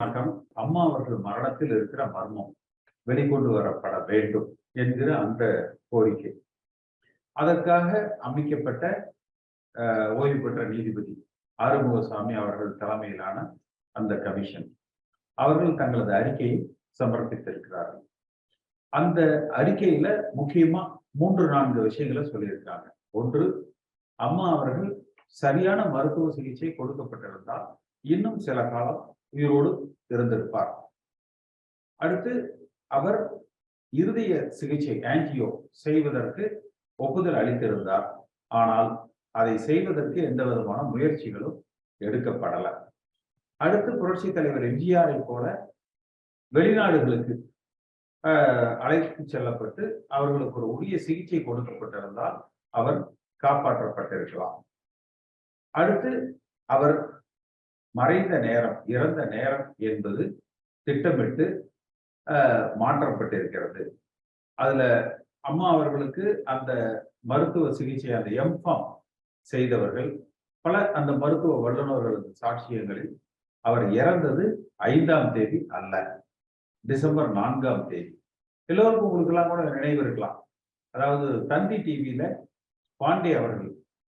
மாற்றம் அம்மா அவர்கள் மரணத்தில் இருக்கிற மர்மம். வெளிக்கொண்டு வரப்பட வேண்டும் என்கிற அந்த கோரிக்கை. அதற்காக அமைக்கப்பட்ட அஹ், ஓய்வு பெற்ற நீதிபதி ஆறுமுகசாமி அவர்கள் தலைமையிலான அந்த கமிஷன். அவர்கள் தங்களது அறிக்கையை சமர்ப்பித்திருக்கிறார்கள். அந்த அறிக்கையில முக்கியமா மூன்று நான்கு விஷயங்களை சொல்லியிருக்காங்க. ஒன்று அம்மா அவர்கள் சரியான மருத்துவ சிகிச்சை கொடுக்கப்பட்டிருந்தால் இன்னும் சில காலம் உயிரோடு இருந்திருப்பார் அடுத்து அவர் இருதய சிகிச்சை ஆன்டியோ செய்வதற்கு ஒப்புதல் அளித்திருந்தார். ஆனால் அதை செய்வதற்கு எந்த விதமான முயற்சிகளும் எடுக்கப்படல. அடுத்து புரட்சி தலைவர் எம்ஜிஆரை போல வெளிநாடுகளுக்கு அழைத்து செல்லப்பட்டு அவர்களுக்கு ஒரு உரிய சிகிச்சை கொடுக்கப்பட்டிருந்தால் அவர் காப்பாற்றப்பட்டிருக்கலாம். அடுத்து அவர் மறைந்த நேரம் இறந்த நேரம் என்பது திட்டமிட்டு மாற்றப்பட்டிருக்கிறது. அதுல அம்மா அவர்களுக்கு அந்த மருத்துவ சிகிச்சை அந்த எம்ஃபார்ம் செய்தவர்கள் பல அந்த மருத்துவ வல்லுநர்களது சாட்சியங்களில் அவர் இறந்தது ஐந்தாம் தேதி அல்ல டிசம்பர் நான்காம் தேதி. எல்லோருக்கும் உங்களுக்கெல்லாம் கூட நினைவு இருக்கலாம். அதாவது தந்தி டிவியில பாண்டே அவர்கள்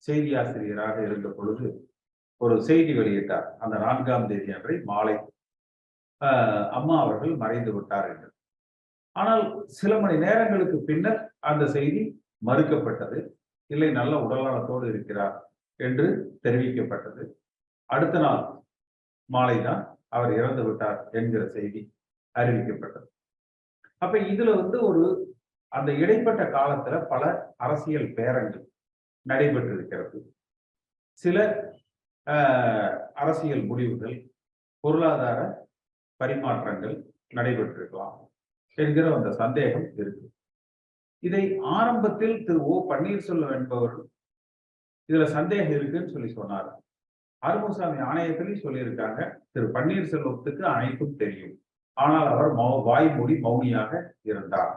செய்தி ஆசிரியராக இருந்த பொழுது ஒரு செய்தி வெளியிட்டார். அந்த நான்காம் தேதி அன்றை மாலை அம்மா அவர்கள் மறைந்து விட்டார் என்று. ஆனால் சில மணி நேரங்களுக்கு பின்னர் அந்த செய்தி மறுக்கப்பட்டது. இல்லை நல்ல உடல்நலத்தோடு இருக்கிறார் என்று தெரிவிக்கப்பட்டது. அடுத்த நாள் மாலைதான் அவர் இறந்து விட்டார் என்கிற செய்தி அறிவிக்கப்பட்டது. அப்ப இதுல வந்து ஒரு அந்த இடைப்பட்ட காலத்துல பல அரசியல் பேரங்கள் நடைபெற்றிருக்கிறது. சில அரசியல் முடிவுகள் பொருளாதார பரிமாற்றங்கள் நடைபெற்றிருக்கலாம். என்கிற அந்த சந்தேகம் இருக்கு. இதை ஆரம்பத்தில் திரு ஓ பன்னீர்செல்வம் என்பவர் இதுல சந்தேகம் இருக்குன்னு சொல்லி சொன்னார். அருமசாமி ஆணையத்திலையும் சொல்லியிருக்காங்க. திரு பன்னீர்செல்வத்துக்கு அனைத்தும் தெரியும். ஆனால் அவர் மௌ வாய் மூடி மௌனியாக இருந்தார்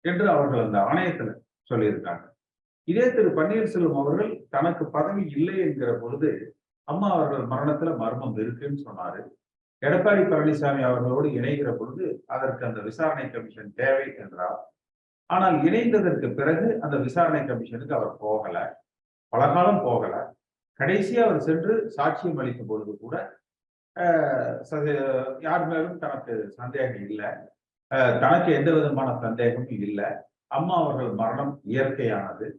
என்று அவர்கள் அந்த ஆணையத்துல சொல்லியிருக்காங்க. இதே திரு பன்னீர்செல்வம் அவர்கள் தனக்கு பதவி இல்லை என்கிற பொழுது அம்மா அவர்கள் மரணத்துல மர்மம் இருக்குன்னு சொன்னாரு. எடப்பாடி பழனிசாமி அவர்களோடு இணைகிற பொழுது அதற்கு அந்த விசாரணை கமிஷன் தேவை என்றார். ஆனால் இணைந்ததற்கு பிறகு அந்த விசாரணை கமிஷனுக்கு அவர் போகல. பல காலம் போகல. கடைசியா அவர் சென்று சாட்சியம் அளிக்கும் பொழுது கூட ச- யார் மேலும் தனக்கு சந்தேகம் இல்லை. தனக்கு எந்த விதமான சந்தேகமும் இல்லை. அம்மா அவர்கள் மரணம் இயற்கையானது.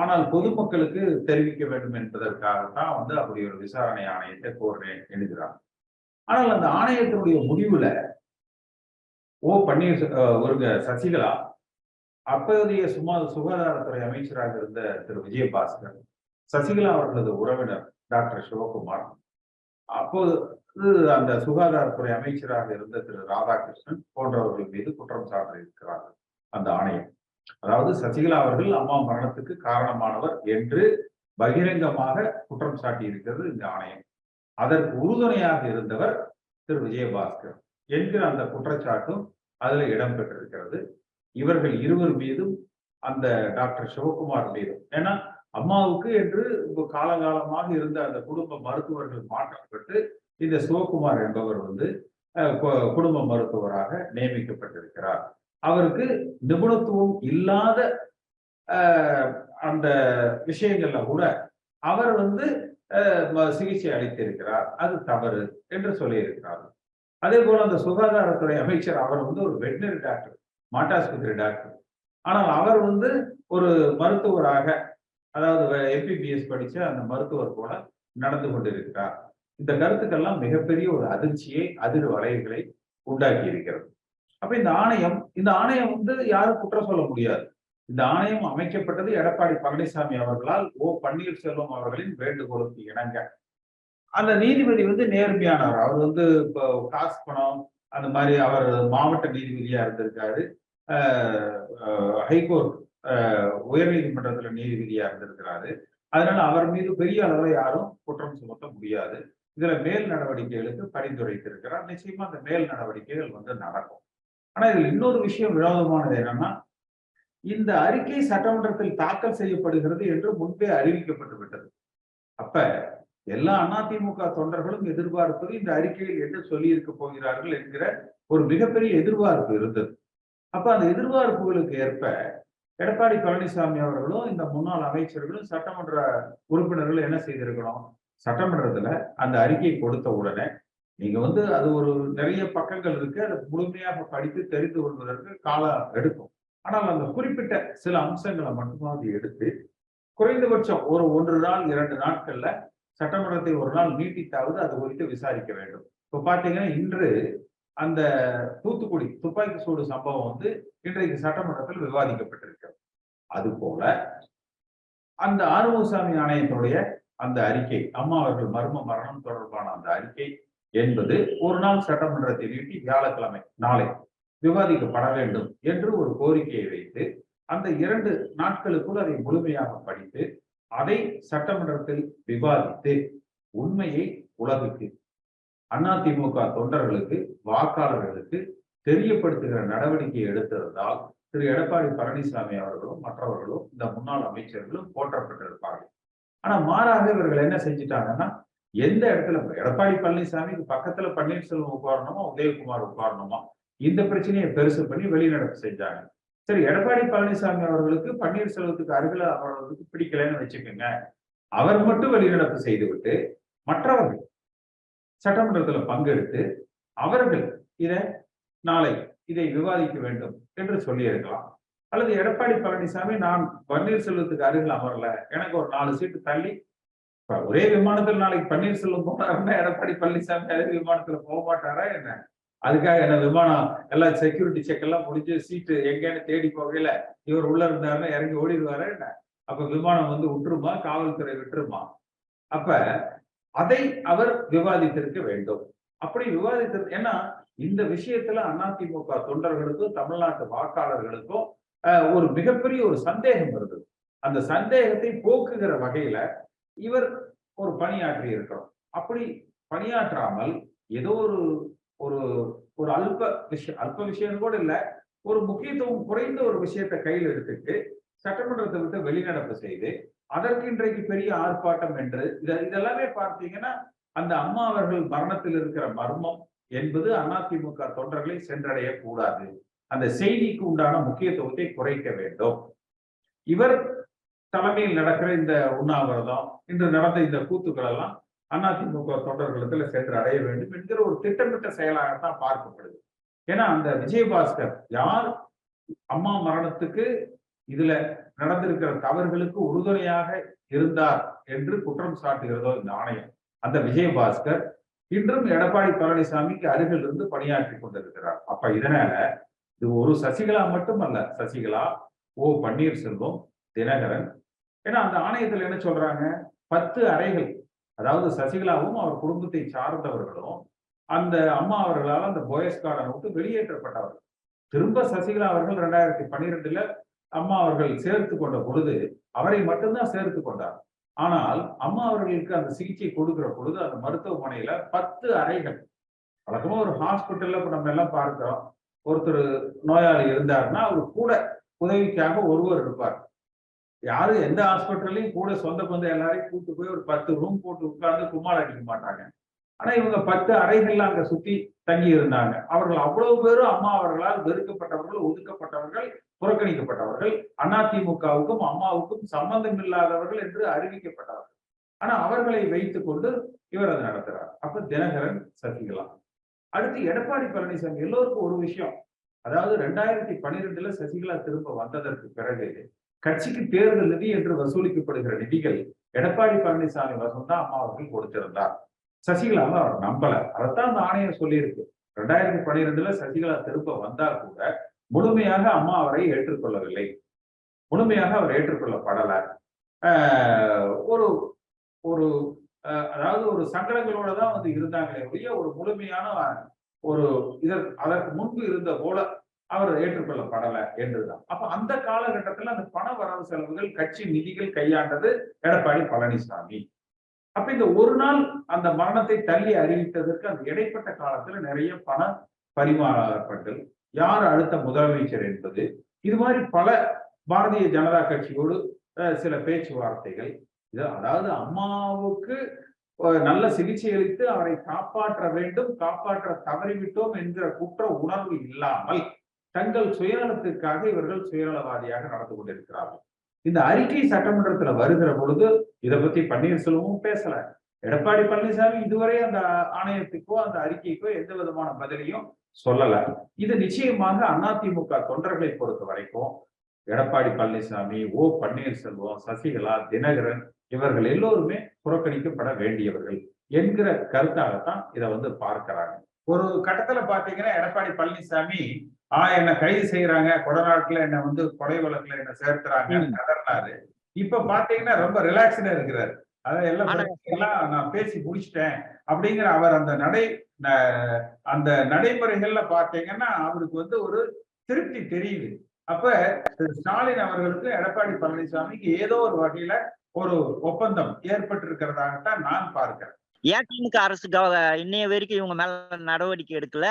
ஆனால் பொதுமக்களுக்கு தெரிவிக்க வேண்டும் என்பதற்காகத்தான் வந்து அப்படி ஒரு விசாரணை ஆணையத்தை கோர்றேன் என்கிறார் ஆனால் அந்த ஆணையத்தினுடைய முடிவுல ஓ பன்னீர் ஒருங்க சசிகலா அப்போதைய சுமா சுகாதாரத்துறை அமைச்சராக இருந்த திரு. விஜயபாஸ்கர் சசிகலா அவர்களது உறவினர் டாக்டர் சிவகுமார் அப்போது அந்த சுகாதாரத்துறை அமைச்சராக இருந்த திரு. ராதாகிருஷ்ணன் போன்றவர்கள் மீது குற்றம் சாட்டியிருக்கிறார்கள் அந்த ஆணையம். அதாவது சசிகலா அவர்கள் அம்மா மரணத்துக்கு காரணமானவர் என்று பகிரங்கமாக குற்றம் சாட்டி இருக்கிறது இந்த ஆணையம். அதற்கு உறுதுணையாக இருந்தவர் திரு. விஜயபாஸ்கர் என்கிற அந்த குற்றச்சாட்டும் அதுல இடம்பெற்றிருக்கிறது. இவர்கள் இருவர் மீதும் அந்த டாக்டர் சிவகுமார் மீதும். ஏன்னா அம்மாவுக்கு என்று காலகாலமாக இருந்த அந்த குடும்ப மருத்துவர்கள் மாற்றப்பட்டு இந்த சிவகுமார் என்பவர் வந்து அஹ், கு- குடும்ப மருத்துவராக நியமிக்கப்பட்டிருக்கிறார். அவருக்கு நிபுணத்துவம் இல்லாத அந்த விஷயங்கள்ல கூட அவர் வந்து சிகிச்சை அளித்திருக்கிறார். அது தவறு என்று சொல்லியிருக்கிறார் அதே போல அந்த சுகாதாரத்துறை அமைச்சர் அவர் வந்து ஒரு வெட்டினரி டாக்டர் மாட்டாஸ்பத்திரி டாக்டர். ஆனால் அவர் வந்து ஒரு மருத்துவராக அதாவது எம்பிபிஎஸ் படிச்ச அந்த மருத்துவர் போல நடந்து கொண்டிருக்கிறார். இந்த கருத்துக்கெல்லாம் மிகப்பெரிய ஒரு அதிர்ச்சியை அதிர் வலைகளை உண்டாக்கி இருக்கிறது. அப்ப இந்த ஆணையம் இந்த ஆணையம் வந்து யாரும் குற்றம் சொல்ல முடியாது. இந்த ஆணையம் அமைக்கப்பட்டது எடப்பாடி பழனிசாமி அவர்களால் ஓ. பன்னீர்செல்வம் அவர்களின் வேண்டுகோளுக்கு இணங்க. அந்த நீதிபதி வந்து நேர்மையானவர். அவர் வந்து இப்போ காசு பணம் அந்த மாதிரி அவர் மாவட்ட நீதிபதியா இருந்திருக்காரு. ஹைகோர்ட் உயர்நீதிமன்றத்துல நீதிபதியா இருந்திருக்கிறாரு. அதனால அவர் மீது பெரிய அளவில் யாரும் குற்றம் சுமத்த முடியாது. இதுல மேல் நடவடிக்கைகளுக்கு பரிந்துரைத்திருக்கிறார். நிச்சயமா அந்த மேல் நடவடிக்கைகள் வந்து நடக்கும். ஆனா இதுல இன்னொரு விஷயம் விரோதமானது என்னன்னா இந்த அறிக்கை சட்டமன்றத்தில் தாக்கல் செய்யப்படுகிறது என்று முன்பே அறிவிக்கப்பட்டு விட்டது. அப்ப எல்லா அதிமுக தொண்டர்களும் எதிர்பார்ப்பது இந்த அறிக்கையில் என்ன சொல்லி இருக்க போகிறார்கள் என்கிற ஒரு மிகப்பெரிய எதிர்பார்ப்பு இருந்தது. அப்ப அந்த எதிர்பார்ப்புகளுக்கு ஏற்ப எடப்பாடி பழனிசாமி அவர்களும் இந்த முன்னாள் அமைச்சர்களும் சட்டமன்ற உறுப்பினர்கள் என்ன செய்திருக்கணும்? சட்டமன்றத்துல அந்த அறிக்கை கொடுத்த உடனே நீங்க வந்து அது ஒரு நிறைய பக்கங்கள் இருக்கு. அதை முழுமையாக படித்து தெரிந்து கொள்வதற்கு காலம் எடுக்கும். ஆனால் அந்த குறிப்பிட்ட சில அம்சங்களை மட்டுமாவது எடுத்து குறைந்தபட்சம் ஒரு ஒன்று நாள் இரண்டு நாட்கள்ல சட்டமன்றத்தை ஒரு நாள் நீட்டித்தாவது அது குறித்து விசாரிக்க வேண்டும். இப்ப பாத்தீங்கன்னா இன்று அந்த தூத்துக்குடி துப்பாக்கி சூடு சம்பவம் வந்து இன்றைக்கு சட்டமன்றத்தில் விவாதிக்கப்பட்டிருக்கிறது. அது போல அந்த ஆறுமுகசாமி ஆணையத்தினுடைய அந்த அறிக்கை அம்மா அவர்கள் மர்ம மரணம் தொடர்பான அந்த அறிக்கை என்பது ஒரு நாள் சட்டமன்றத்தை நீட்டி வியாழக்கிழமை நாளை விவாதிக்கப்பட வேண்டும் என்று ஒரு கோரிக்கையை வைத்து அந்த இரண்டு நாட்களுக்குள் அதை முழுமையாக படித்து அதை சட்டமன்றத்தில் விவாதித்து உண்மையை உலகுக்கு அதிமுக தொண்டர்களுக்கு வாக்காளர்களுக்கு தெரியப்படுத்துகிற நடவடிக்கை எடுத்திருந்தால் திரு. எடப்பாடி பழனிசாமி அவர்களும் மற்றவர்களும் இந்த முன்னாள் அமைச்சர்களும் போற்றப்பட்டிருப்பார்கள். ஆனா மாறாக இவர்கள் என்ன செஞ்சிட்டாங்கன்னா எந்த இடத்துல எடப்பாடி பழனிசாமிக்கு பக்கத்துல பன்னீர்செல்வம் உட்காரணுமா உதயகுமார் உட்காரணுமா? இந்த பிரச்சனையை பெருசு பண்ணி வெளிநடப்பு செஞ்சாங்க. சரி எடப்பாடி பழனிசாமி அவர்களுக்கு பன்னீர்செல்வத்துக்கு அருகில் அவர்களுக்கு பிடிக்கலன்னு வச்சுக்கோங்க. அவர் மட்டும் வெளிநடப்பு செய்துவிட்டு மற்றவர்கள் சட்டமன்றத்துல பங்கெடுத்து அவர்கள் இதை நாளை இதை விவாதிக்க வேண்டும் என்று சொல்லியிருக்கலாம். அல்லது எடப்பாடி பழனிசாமி நான் பன்னீர்செல்வத்துக்கு அருகில் அமரல எனக்கு ஒரு நாலு சீட்டு தள்ளி ஒரே விமானத்தில் நாளைக்கு பன்னீர்செல்வம் போனாருன்னா எடப்பாடி பழனிசாமி அதே விமானத்துல போக மாட்டாரா என்ன? அதுக்காக என்ன விமானம் எல்லாம் செக்யூரிட்டி செக் எல்லாம் முடிஞ்சு சீட்டு எங்கேன்னு தேடி போகையில இவர் உள்ள இருந்தாருன்னா இறங்கி ஓடிடுவாரா என்ன? அப்ப விமானம் வந்து விட்டுருமா? காவல்துறை விட்டுருமா? அப்ப அதை அவர் விவாதித்திருக்க வேண்டும். அப்படி விவாதித்தது ஏன்னா இந்த விஷயத்துல அதிமுக தொண்டர்களுக்கும் தமிழ்நாட்டு வாக்காளர்களுக்கும் ஒரு மிகப்பெரிய ஒரு சந்தேகம் இருந்தது அந்த சந்தேகத்தை போக்குகிற வகையில இவர் ஒரு பணியாற்றி இருக்கிறோம். அப்படி பணியாற்றாமல் ஏதோ ஒரு ஒரு ஒரு அல்ப விஷயம் அல்ப விஷயம் கூட இல்ல ஒரு முக்கியத்துவம் குறைந்த ஒரு விஷயத்தை கையில் எடுத்துட்டு சட்டமன்றத்தை விட்டு வெளிநடப்பு செய்து அதற்கு இன்றைக்கு பெரிய ஆர்ப்பாட்டம் என்று இதை இதெல்லாமே பார்த்தீங்கன்னா அந்த அம்மா அவர்கள் மரணத்தில் இருக்கிற மர்மம் என்பது அதிமுக தொண்டர்களை சென்றடைய கூடாது அந்த செய்திக்கு உண்டான முக்கியத்துவத்தை குறைக்க வேண்டும். இவர் தலைமையில் நடக்கிற இந்த உண்ணாவிரதம் இன்று நடந்த இந்த கூத்துக்கள் எல்லாம் அதிமுக தொண்டர்களிடத்துல சென்று அடைய வேண்டும் என்கிற ஒரு திட்டமிட்ட செயலாகத்தான் பார்க்கப்படுது. ஏன்னா அந்த விஜயபாஸ்கர் யார்? அம்மா மரணத்துக்கு இதுல நடந்திருக்கிற தவறுகளுக்கு உறுதுணையாக இருந்தார் என்று குற்றம் சாட்டுகிறதோ இந்த ஆணையம். அந்த விஜயபாஸ்கர் இன்றும் எடப்பாடி பழனிசாமிக்கு அருகில் இருந்து பணியாற்றி கொண்டிருக்கிறார். அப்ப இதனால இது ஒரு சசிகலா மட்டுமல்ல சசிகலா ஓ பன்னீர்செல்வம் தினகரன் ஏன்னா அந்த ஆணையத்தில் என்ன சொல்றாங்க? பத்து அறைகள் அதாவது சசிகலாவும் அவர் குடும்பத்தை சார்ந்தவர்களும் அந்த அம்மா அவர்களால் அந்த போயஸ் கார்டனை விட்டு வெளியேற்றப்பட்டவர்கள். திரும்ப சசிகலா அவர்கள் ரெண்டாயிரத்தி பன்னிரெண்டுல அம்மா அவர்கள் சேர்த்து கொண்ட பொழுது அவரை மட்டும்தான் சேர்த்து கொண்டார். ஆனால் அம்மா அவர்களுக்கு அந்த சிகிச்சை கொடுக்கிற பொழுது அந்த மருத்துவமனையில பத்து அறைகள். வழக்கமா ஒரு ஹாஸ்பிட்டல்ல இப்ப நம்ம எல்லாம் பார்க்கிறோம் ஒருத்தர் நோயாளி இருந்தாருன்னா அவர் கூட உதவிக்காக ஒருவர் இருப்பார். யாரும் எந்த ஹாஸ்பிட்டல்லையும் கூட சொந்த பந்த எல்லாரையும் கூட்டு போய் ஒரு பத்து ரூம் போட்டு உட்கார்ந்து கும்மாள் அடிக்க மாட்டாங்க. ஆனா இவங்க பத்து அறைகள்ல அங்க சுத்தி தங்கி இருந்தாங்க. அவர்கள் அவ்வளவு பேரும் அம்மா அவர்களால் வெறுக்கப்பட்டவர்கள் ஒதுக்கப்பட்டவர்கள் புறக்கணிக்கப்பட்டவர்கள் அதிமுகவுக்கும் அம்மாவுக்கும் சம்பந்தம் இல்லாதவர்கள் என்று அறிவிக்கப்பட்டவர்கள். ஆனா அவர்களை வைத்துக் கொண்டு இவர் அதை நடத்துறார். அப்ப தினகரன் சசிகலா. அடுத்து எடப்பாடி பழனிசாமி. எல்லோருக்கும் ஒரு விஷயம். அதாவது ரெண்டாயிரத்தி பன்னிரெண்டுல சசிகலா திரும்ப வந்ததற்கு பிறகு கட்சிக்கு தேர்தல் நிதி என்று வசூலிக்கப்படுகிற நிதிகள் எடப்பாடி பழனிசாமி வசந்தா அம்மா அவர்கள் கொடுத்திருந்தார். சசிகலாவை அவர் நம்பல. அதைத்தான் அந்த ஆணையம் சொல்லியிருக்கு. ரெண்டாயிரத்தி பன்னிரெண்டுல சசிகலா திரும்ப வந்தால் கூட முழுமையாக அம்மா அவரை ஏற்றுக்கொள்ளவில்லை. முழுமையாக அவர் ஏற்றுக்கொள்ளப்படல. ஒரு ஒரு அதாவது ஒரு சங்கடங்களோட தான் வந்து இருந்தாங்களே ஒழிய ஒரு முழுமையான ஒரு இதற்கு அதற்கு முன்பு இருந்த போல அவர் ஏற்றுக்கொள்ளப்படலை என்றுதான். அப்ப அந்த காலகட்டத்தில் அந்த பண வரவு செலவுகள் கட்சி நிதிகள் கையாண்டது எடப்பாடி பழனிசாமி. அப்ப இந்த ஒரு நாள் அந்த மரணத்தை தள்ளி அறிவித்ததற்கு அந்த இடைப்பட்ட காலத்துல நிறைய பண பரிமாறப்பட்டல் யார் அடுத்த முதலமைச்சர் என்பது இது மாதிரி பல பாரதிய ஜனதா கட்சியோடு சில பேச்சுவார்த்தைகள். இது அதாவது அம்மாவுக்கு நல்ல சிகிச்சை அளித்து அவரை காப்பாற்ற வேண்டும் காப்பாற்ற தவறிவிட்டோம் என்கிற குற்ற உணர்வு இல்லாமல் தங்கள் சுயநலத்திற்காக இவர்கள் சுயநலவாதியாக நடந்து கொண்டிருக்கிறார்கள். இந்த அறிக்கை சட்டமன்றத்துல வருகிற பொழுது இதை பத்தி பன்னீர்செல்வமும் பேசல. எடப்பாடி பழனிசாமி இதுவரை அந்த ஆணையத்துக்கோ அந்த அறிக்கைக்கோ எந்த விதமான பதிலையும் சொல்லல. இது நிச்சயமாக அதிமுக தொண்டர்களை பொறுத்த வரைக்கும் எடப்பாடி பழனிசாமி ஓ பன்னீர்செல்வம் சசிகலா தினகரன் இவர்கள் எல்லோருமே புறக்கணிக்கப்பட வேண்டியவர்கள் என்கிற கருத்தாகத்தான் இதை வந்து பார்க்கிறாங்க. ஒரு கட்டத்துல பாத்தீங்கன்னா எடப்பாடி பழனிசாமி ஆஹ் என்ன கைது செய்யறாங்க கொடநாட்டுல என்ன வந்து கொலை வழக்குல என்ன சேர்த்துறாங்க. கதறினாரு இப்ப பாத்தீங்கன்னா ரொம்ப ரிலாக்ஸ்டா இருக்கிறாரு. பிரச்சனையெல்லாம் நான் பேசி முடிச்சிட்டேன் அப்படிங்கிற அவர் அந்த நடை அந்த நடைமுறைகள்ல பாத்தீங்கன்னா அவருக்கு வந்து ஒரு திருப்தி தெரியுது. அப்ப ஸ்டாலின் அவர்களுக்கு எடப்பாடி பழனிசாமிக்கு ஏதோ ஒரு வகையில ஒரு ஒப்பந்தம் ஏற்பட்டு இருக்கிறதாகத்தான் நான் பார்க்கிறேன். ஏடிஎம்கே அரசு இன்னைய வரைக்கும் இவங்க மேல நடவடிக்கை எடுக்கல?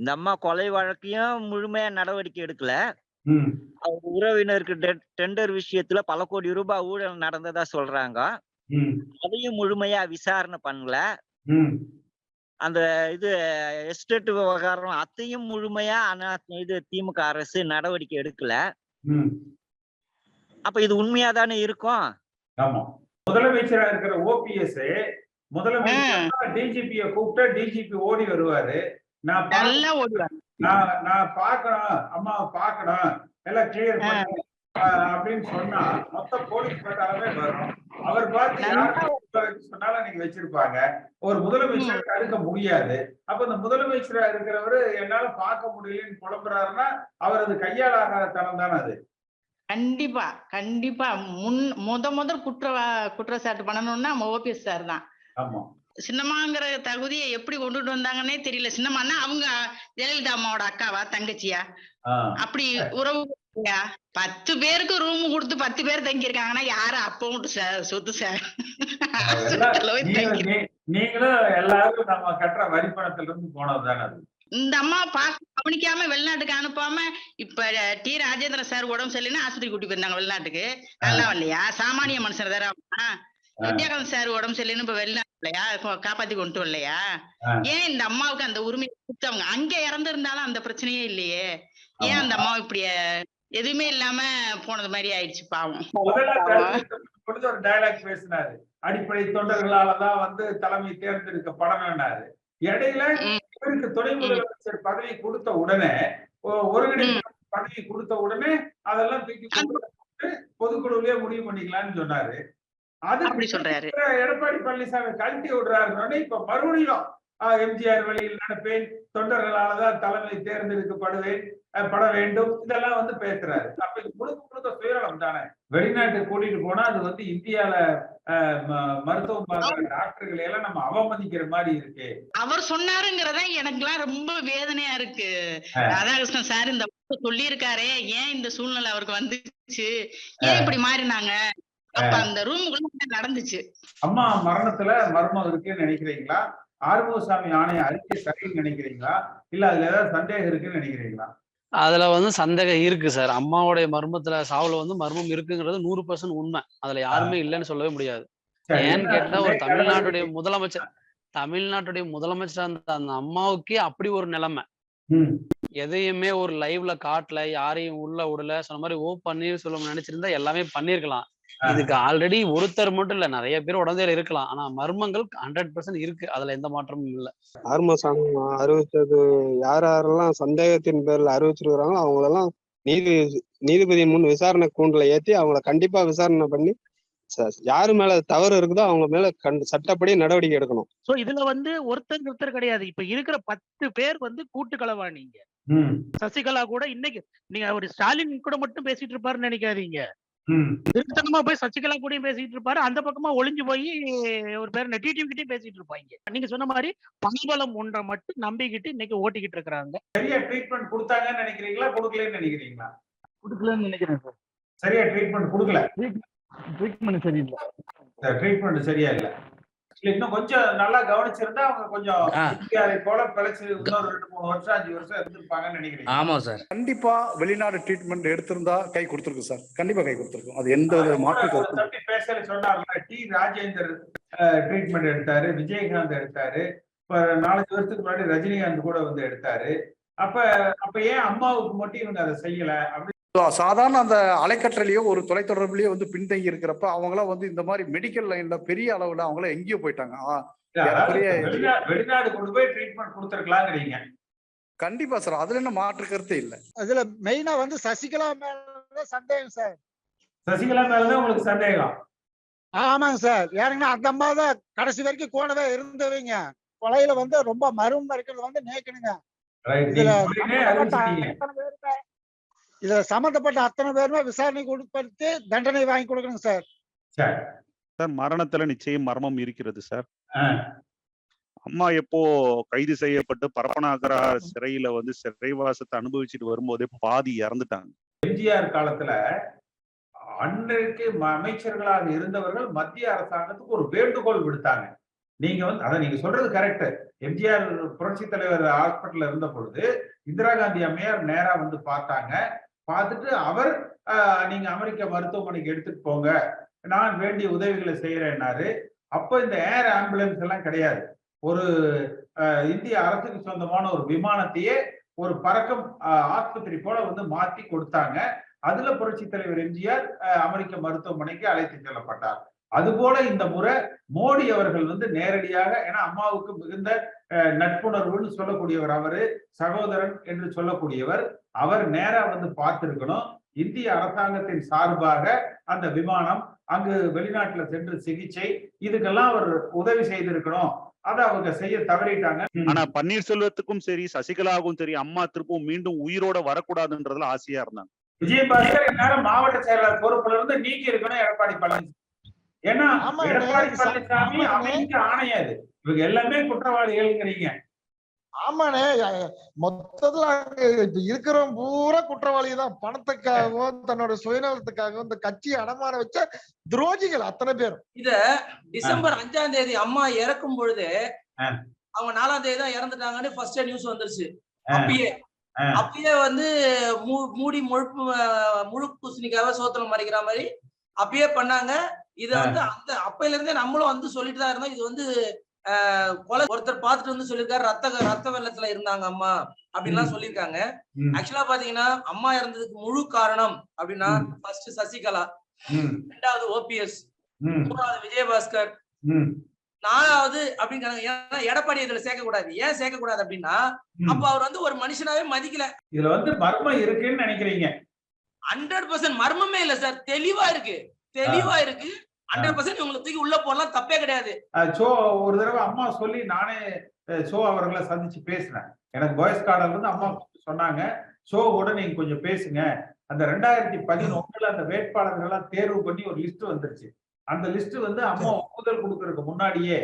இந்த அம்மா கொலை வழக்கையும் முழுமையா நடவடிக்கை எடுக்கல. அவங்க உறவினருக்கு டெண்டர் விஷயத்துல பல கோடி ரூபாய் ஊழல் நடந்ததா சொல்றாங்க. அதையும் முழுமையா விசாரணை பண்ணல. அந்த இது எஸ்டேட் விவகாரம் அதையும் முழுமையா அண்ணா இது திமுக அரசு நடவடிக்கை எடுக்கல. அப்ப இது உண்மையா தானே இருக்கும் முதலமைச்சரா இருக்கிற ஓபிஎஸ் முதலமைச்சர் டிஜிபிய கூப்பிட்டா டிஜிபி ஓடி வருவாரு. நான் நல்லா நான் நான் பார்க்கணும் அம்மாவை பார்க்கணும் எல்லாம் கிளியர் பண்ணு அப்படின்னு சொன்னா மொத்த போலீஸ் பட்டாளமே வரும். அவர் பார்த்து சொன்னாலும் நீங்க வச்சிருப்பாங்க. ஒரு முதலமைச்சர் தடுக்க முடியாது. அப்ப இந்த முதலமைச்சரா இருக்கிறவரு என்னால பார்க்க முடியலன்னு புலம்புறாருன்னா அவர் அது கையாளாகாத தனம் தானே அது. கண்டிப்பா கண்டிப்பா. முன் முத முதல் குற்ற குற்றச்சாட்டு பண்ணணும்னா ஓபிஎஸ் சார் தான். ஆமா. சின்னம்மாங்கிற தகுதியை எப்படி கொண்டுட்டு வந்தாங்கன்னே தெரியல. சின்னம்மான்னா அவங்க ஜெயலலிதா அம்மாவோட அக்காவா தங்கச்சியா? அப்படி உறவு? பத்து பேருக்கு ரூம் கொடுத்து பத்து பேர் தங்கி இருக்காங்கன்னா யாரு அப்பவும் சொத்து சார் நீங்களும் எல்லாரும் நம்ம கட்டுற வரி பணத்துல இருந்து போனது தானே அது? இந்த அம்மா பார்க்க கவனிக்காம வெளிநாட்டுக்கு அனுப்பாம இப்ப டி ராஜேந்திர சார் உடம்பு சரியில்லைன்னு ஆஸ்பத்திரி கூட்டி போயிருந்தாங்க வெளிநாட்டுக்கு. நல்லா இல்லையா? சாமானிய மனுஷர் தானே அவங்க வித்யாகாந்த் சார் உடம்பு சரியில்லைன்னு இப்ப வெளிநாட்டு இல்லையா? காப்பாத்தி கொண்டு வரலையா. ஏன் இந்த அம்மாவுக்கு அந்த உரிமையை கொடுத்தவங்க? அங்க இறந்திருந்தாலும் அந்த பிரச்சனையே இல்லையே. ஏன். அந்த அம்மா இப்படி எதுவுமே இல்லாம போனது மாதிரி ஆயிடுச்சு பாவம். ஒரு டயலாக் பேசினாரு. அடிப்படை தொண்டர்களாலதான் வந்து தலைமை தேர்ந்தெடுக்கப்படணும்னாரு இடையில ம். இவருக்கு துணை முதலமைச்சர் பதவி கொடுத்த உடனே ஒருங்கிணைப்பு பதவி கொடுத்த உடனே அதெல்லாம் தூக்கி பொதுக்குழுவிலே முடிவு பண்ணிக்கலாம்னு சொன்னாரு. அது அப்படி சொல்றாரு. எடப்பாடி பழனிசாமி கழட்டி விடுறாருன்னு இப்ப மறுபடியும் எம்ஜிஆர் வழியில் நடப்பேன். தொண்டர்களாலதான் தலைமை தேர்ந்தெடுக்கப்படுவேன். பட வேண்டும். இதெல்லாம் வந்து பேசுறாரு. அப்ப இது முழுக்க முழுக்க சுயநலம் தானே. வெளிநாட்டு கூட்டிட்டு போனா அது வந்து இந்தியால மருத்துவம் டாக்டர்களை எல்லாம் நம்ம அவமதிக்கிற மாதிரி இருக்கு. அவர் சொன்னாருங்கிறதா எனக்குலாம் ரொம்ப வேதனையா இருக்கு. ராதாகிருஷ்ணன் சார் இந்த சொல்லி இருக்காரே ஏன் இந்த சூழ்நிலை அவருக்கு வந்துச்சு? ஏன் இப்படி மாறினாங்க? அப்ப அந்த ரூமுக்குள்ள நடந்துச்சு? அம்மா மரணத்துல மர்மம் இருக்குன்னு நினைக்கிறீங்களா? ஆறுமுகசாமி ஆணைய அறிக்கை சரின்னு நினைக்கிறீங்களா? இல்ல அதுல ஏதாவது சந்தேகம் இருக்குன்னு நினைக்கிறீங்களா? அதுல வந்து சந்தேகம் இருக்கு சார். அம்மாவுடைய மர்மத்துல சாவுல வந்து மர்மம் இருக்குங்கிறது நூறு பர்சன்ட் உண்மை. அதுல யாருமே இல்லைன்னு சொல்லவே முடியாது. ஏன்னு கேட்டா ஒரு தமிழ்நாட்டுடைய முதலமைச்சர் தமிழ்நாட்டுடைய முதலமைச்சர் அந்த அந்த அம்மாவுக்கே அப்படி ஒரு நிலைமை. ம், எதையுமே ஒரு லைவ்ல காட்டல யாரையும் உள்ள விடல சொன்ன மாதிரி ஓ பன்னீர்செல்வம் நினைச்சிருந்தா எல்லாமே பண்ணிருக்கலாம். இதுக்கு ஆல்ரெடி ஒருத்தர் மட்டும் இல்ல நிறைய பேர் உடந்தையில இருக்கலாம். ஆனா மர்மங்கள் ஹண்ட்ரட் பர்சன்ட் இருக்கு. அதுல எந்த மாற்றமும் இல்ல. ஆர்மசாமி அறிவிச்சது யார் யாரெல்லாம் சந்தேகத்தின் பேர்ல அறிவிச்சிருக்கிறாங்களோ அவங்களெல்லாம் நீதி நீதிபதி முன் விசாரணை கூண்டுல ஏத்தி அவங்கள கண்டிப்பா விசாரணை பண்ணி யாரு மேல தவறு இருக்குதோ அவங்க மேல கண் சட்டப்படி நடவடிக்கை எடுக்கணும். சோ இதுல வந்து ஒருத்தர் ஒருத்தர் கிடையாது. இப்ப இருக்கிற பத்து பேர் வந்து கூட்டு களவாணிங்க சசிகலா கூட இன்னைக்கு நீங்க ஒரு ஸ்டாலின் கூட மட்டும் பேசிட்டு இருப்பாருன்னு நினைக்காதீங்க. திருத்தனமா போய் சசிகலா கூடயும் பேசிட்டு இருப்பாரு. அந்த பக்கமா ஒளிஞ்சு போய் ஒரு பேர் டிடிவி கிட்டயும் பேசிட்டு இருப்பாங்க நீங்க சொன்ன மாதிரி பணபலம் ஒன்றை மட்டும் நம்பிக்கிட்டு இன்னைக்கு ஓட்டிக்கிட்டு இருக்கிறாங்க. சரியா ட்ரீட்மெண்ட் கொடுத்தாங்கன்னு நினைக்கிறீங்களா கொடுக்கலன்னு நினைக்கிறீங்களா? கொடுக்கலன்னு நினைக்கிறேன் சார். சரியா ட்ரீட்மெண்ட் கொடுக்கல? ட்ரீட்மெண்ட் சரியில்லை. ட்ரீட்மெண்ட் சரியா இல்ல. இன்னும் கொஞ்சம் நல்லா கவனிச்சிருந்தா அவங்க கொஞ்சம் போல பிழைச்சு இன்னொரு ரெண்டு மூணு வருஷம் அஞ்சு வருஷம் இருந்திருப்பாங்கன்னு நினைக்கிறேன். ஆமா சார். கண்டிப்பா வெளிநாடு ட்ரீட்மெண்ட் எடுத்திருந்தா கை கொடுத்துருக்கு சார். கண்டிப்பா கை கொடுத்துருக்கும். அது எந்த வித மாற்று பேசல சொன்னார்ல டி ராஜேந்தர் ட்ரீட்மெண்ட் எடுத்தாரு விஜயகாந்த் எடுத்தாரு இப்ப நாலஞ்சு வருஷத்துக்கு முன்னாடி ரஜினிகாந்த் கூட வந்து எடுத்தாரு. அப்ப அப்ப ஏன் அம்மாவுக்கு மட்டும் இவங்க அதை செய்யல? அப்படி சாதாரண அந்த அலைக்கற்றலையோ ஒரு தொலைத்தொடர்புலயோ வந்து பின்தங்கி இருக்கிறப்ப அவங்களாம் வந்து இந்த மாதிரி மெடிக்கல் லைன்ல பெரிய அளவுல அவங்களாம் எங்கேயோ போயிட்டாங்க. வெளிநாடு கொண்டு போய் ட்ரீட்மெண்ட் கொடுத்துருக்கலாங்கிறீங்க. கண்டிப்பா சார். அதுல என்ன மாற்று கருத்தே இல்லை. அதுல மெயினா வந்து சசிகலா மேல சந்தேகம் சார். சசிகலா மேலதான் உங்களுக்கு சந்தேகம்? ஆமாங்க சார். ஏன்னா அந்த அம்மா தான் கடைசி வரைக்கும் கூடவே இருந்தவங்க. கொலையில வந்து ரொம்ப மரும் இருக்கிறது வந்து நேக்கணுங்க ரைட் இதுல சம்பந்தப்பட்ட அத்தனை பேருமே விசாரணைக்கு உட்படுத்தி தண்டனை வாங்கி கொடுக்கணுங்க சார். சரி. சார் மரணத்துல நிச்சயம் மர்மம் இருக்கிறது சார். அம்மா எப்போ கைது செய்யப்பட்டு பரப்பனாகரா சிறையில வந்து சிறைவாசத்தை அனுபவிச்சுட்டு வரும்போதே பாதி இறந்துட்டாங்க. எம்ஜிஆர் காலத்துல அன்றைக்கு அமைச்சர்களாக இருந்தவர்கள் மத்திய அரசாங்கத்துக்கு ஒரு வேண்டுகோள் விடுத்தாங்க. நீங்க வந்து அத நீங்க சொல்றது கரெக்ட். எம்ஜிஆர் புரட்சி தலைவர் ஹாஸ்பிட்டல்ல இருந்த பொழுது இந்திரா காந்தி அம்மையார் நேரா வந்து பார்த்தாங்க. பார்த்துட்டு அவர் நீங்க அமெரிக்க மருத்துவமனைக்கு எடுத்துட்டு போங்க. நான் வேண்டிய உதவிகளை செய்யறேன்னாரு அப்போ இந்த ஏர் ஆம்புலன்ஸ் எல்லாம் கிடையாது. ஒரு இந்திய அரசுக்கு சொந்தமான ஒரு விமானத்தையே ஒரு பறக்கும் ஆஸ்பத்திரி போல வந்து மாத்தி கொடுத்தாங்க. அதுல புரட்சி தலைவர் எம்ஜிஆர் அமெரிக்க மருத்துவமனைக்கு அழைத்து செல்லப்பட்டார். அதுபோல இந்த முறை மோடி அவர்கள் வந்து நேரடியாக ஏன்னா அம்மாவுக்கு மிகுந்த நட்புணர்வுன்னு சொல்லக்கூடியவர் அவரு சகோதரன் என்று சொல்லக்கூடியவர் அவர் நேரா வந்து பார்த்திருக்கணும். இந்திய அரசாங்கத்தின் சார்பாக அந்த விமானம் அங்கு வெளிநாட்டுல சென்று சிகிச்சை இதுக்கெல்லாம் அவர் உதவி செய்திருக்கணும். அதை அவங்க செய்ய தவறிட்டாங்க. ஆனா பன்னீர்செல்வத்துக்கும் சரி சசிகலாவுக்கும் சரி அம்மா திருப்பவும் மீண்டும் உயிரோட வரக்கூடாதுன்றதுல ஆசையா இருந்தாங்க. விஜயபாஸ்கர் மாவட்ட செயலாளர் பொறுப்புல இருந்து நீக்கி இருக்கணும் எடப்பாடி பழனிசாமி. ஏன்னா ஆமா, எடப்பாடி பழனிசாமி ஆமாங்க. அமைக்க ஆணையம் அது இவங்க எல்லாமே குற்றவாளிகள்ங்கிறீங்க ஆமாண்ணே மொத்தத்துல இருக்கிறவன் பூரா குற்றவாளி தான் பணத்துக்காகவும் தன்னோட சுயநலத்துக்காகவும் இந்த கட்சியை அடமான வச்ச துரோகிகள் அத்தனை பேரும் இத டிசம்பர் அஞ்சாம் தேதி அம்மா இறக்கும் பொழுது. அவங்க நாலாம் தேதி தான் இறந்துட்டாங்கன்னு ஃபர்ஸ்ட் நியூஸ் வந்துருச்சு. அப்பயே. அப்பயே வந்து மூ- மூடி முழுப்பு முழு பூசணிக்காக சோத்துல மறைக்கிற மாதிரி அப்பயே பண்ணாங்க இத. வந்து அந்த அப்பையில இருந்தே நம்மளும் வந்து சொல்லிட்டு தான் இருந்தோம். இது வந்து கொலை ஒருத்தர் பார்த்துட்டு வந்து சொல்லியிருக்காரு. ரத்த ரத்த வெள்ளத்துல இருந்தாங்க அம்மா அப்படின்லாம் சொல்லியிருக்காங்க. ஆக்சுவலா பாத்தீங்கன்னா அம்மா இறந்ததுக்கு முழு காரணம் அப்படின்னா. ஃபர்ஸ்ட் சசிகலா ரெண்டாவது ஓபிஎஸ் மூணாவது விஜயபாஸ்கர். நாலாவது அப்படிங்கிறாங்க. ஏன்னா எடப்பாடி இதுல சேர்க்க கூடாது ஏன் சேர்க்க கூடாது அப்படின்னா. அப்ப அவர் வந்து ஒரு மனுஷனாவே மதிக்கல. இதுல வந்து மர்மம் இருக்குன்னு நினைக்கிறீங்க? ஹண்ட்ரட் பர்சன்ட் மர்மமே இல்ல சார். தெளிவா இருக்கு. தெளிவா இருக்கு. ஹண்ட்ரட் பர்சன்ட் இவங்களை தூக்கி உள்ள போடலாம் தப்பே கிடையாது. சோ ஒரு தடவை அம்மா சொல்லி நானே சோ அவர்களை சந்திச்சு பேசினேன் எனக்கு பாய்ஸ் கார்டர்ல இருந்து அம்மா சொன்னாங்க சோ கூட நீங்க கொஞ்சம் பேசுங்க. அந்த ரெண்டாயிரத்தி பதினொன்னுல அந்த வேட்பாளர்கள் எல்லாம் தேர்வு பண்ணி ஒரு லிஸ்ட் வந்துருச்சு. அந்த லிஸ்ட் வந்து அம்மா ஒப்புதல் கொடுக்கறதுக்கு முன்னாடியே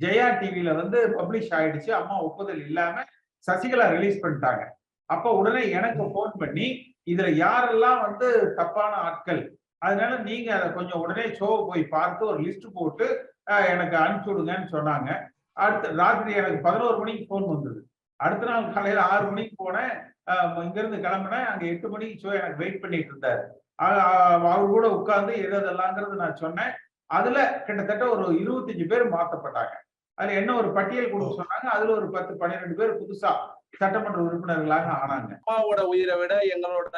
ஜெயா டிவில வந்து பப்ளிஷ் ஆயிடுச்சு. அம்மா ஒப்புதல் இல்லாம சசிகலா ரிலீஸ் பண்ணிட்டாங்க. அப்ப உடனே எனக்கு ஃபோன் பண்ணி இதுல யாரெல்லாம் வந்து தப்பான ஆட்கள் அதனால நீங்க அதை கொஞ்சம் உடனே ஷோ போய் பார்த்து ஒரு லிஸ்ட் போட்டு எனக்கு அனுப்பிச்சு விடுங்கன்னு சொன்னாங்க. அடுத்த ராத்திரி எனக்கு பதினோரு மணிக்கு ஃபோன் வந்தது. அடுத்த நாள் காலையில ஆறு மணிக்கு போனேன். அஹ், இங்க இருந்து கிளம்புனேன். அங்க எட்டு மணிக்கு ஷோ எனக்கு வெயிட் பண்ணிட்டு இருந்தாரு. அவர் கூட உட்கார்ந்து எதெல்லாங்கிறது நான் சொன்னேன். அதுல கிட்டத்தட்ட ஒரு இருபத்தஞ்சு பேர் மாத்தப்பட்டாங்க. அதுல என்ன ஒரு பட்டியல் கொடுக்க சொன்னாங்க அதுல ஒரு பத்து பன்னிரெண்டு பேர் புதுசா சட்டமன்ற உறுப்பினர்களாக ஆனாங்க. அம்மாவோட உயிரை விட எங்களோட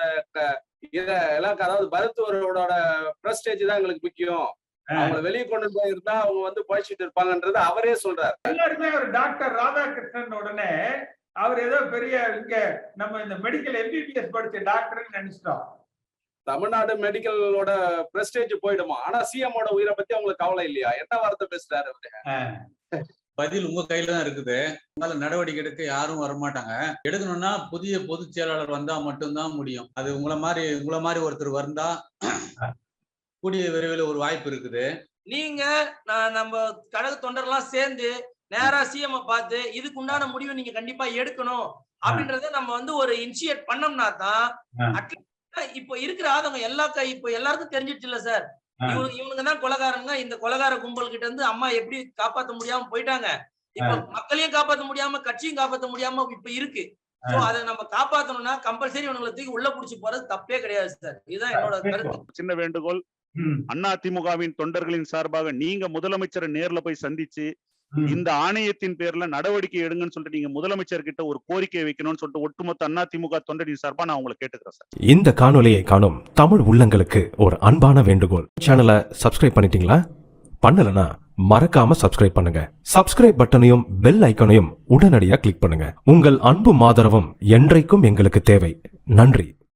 இத எல்லாம் அதாவது மருத்துவரோட பிரஸ்டேஜ் தான் எங்களுக்கு முக்கியம். அவங்கள வெளியே கொண்டு போயிருந்தா அவங்க வந்து பழிச்சிட்டு இருப்பாங்கன்றது அவரே சொல்றாரு. எல்லாருமே ஒரு டாக்டர் ராதாகிருஷ்ணன் உடனே அவர் ஏதோ பெரிய இங்க நம்ம இந்த மெடிக்கல் எம்பிபிஎஸ் படிச்ச டாக்டர்னு நினைச்சிட்டோம். தமிழ்நாடு மெடிக்கலோட பிரஸ்டேஜ் போயிடுமா? ஆனா சிஎம்மோட உயிரை பத்தி அவங்களுக்கு கவலை இல்லையா? என்ன வார்த்தை பேசுறாரு அவரு? பதில் உங்க கையில தான் இருக்குது. உங்களால நடவடிக்கை எடுக்க யாரும் வரமாட்டாங்க. எடுக்கணும்னா புதிய பொதுச் செயலாளர் வந்தா மட்டும்தான் முடியும். அது உங்களை மாதிரி உங்களை மாதிரி ஒருத்தர் வந்தா கூடிய விரைவில் ஒரு வாய்ப்பு இருக்குது. நீங்க நம்ம கழக தொண்டர்லாம் சேர்ந்து நேரா சிஎம் பார்த்து இதுக்கு உண்டான முடிவை நீங்க கண்டிப்பா எடுக்கணும் அப்படின்றத நம்ம வந்து ஒரு இனிஷியேட் பண்ணோம்னா தான் இப்போ இருக்கிற ஆதங்கம் எல்லா இப்போ எல்லாருக்கும் தெரிஞ்சிடுச்சு இல்ல சார். இவனுக்கு இவனுங்க தான் கொலகாரங்க. இந்த கொலகார கும்பல் கிட்ட இருந்து அம்மா எப்படி காப்பாத்த முடியாம போயிட்டாங்க. இப்ப மக்களையும் காப்பாத்த முடியாம கட்சியும் காப்பாத்த முடியாம இப்ப இருக்கு. சோ அதை நம்ம காப்பாத்தணும்னா கம்பல்சரி இவனுங்களை தூக்கி உள்ள புடிச்சு போறது தப்பே கிடையாது சார் இதுதான் என்னோட கருத்து. சின்ன வேண்டுகோள். அண்ணா திமுகவின் தொண்டர்களின் சார்பாக நீங்க முதலமைச்சரை நேர்ல போய் சந்திச்சு இந்த ஆணையத்தின் பேர்ல நடவடிக்கை எடுங்கன்னு சொல்லிட்டு நீங்க முதலமைச்சர் கிட்ட ஒரு கோரிக்கை வைக்கணும்னு சொல்லிட்டு ஒட்டுமொத்த அண்ணா திமுக சார்பா நான் உங்களை கேட்டுக்கிறேன் சார். இந்த காணொளியை காணும் தமிழ் உள்ளங்களுக்கு ஒரு அன்பான வேண்டுகோள். சேனலை சப்ஸ்கிரைப் பண்ணிட்டீங்களா? பண்ணலனா மறக்காம சப்ஸ்கிரைப் பண்ணுங்க. சப்ஸ்கிரைப் பட்டனையும் பெல் ஐக்கனையும் உடனடியாக கிளிக் பண்ணுங்க. உங்கள் அன்பும் ஆதரவும் என்றைக்கும் எங்களுக்கு தேவை. நன்றி.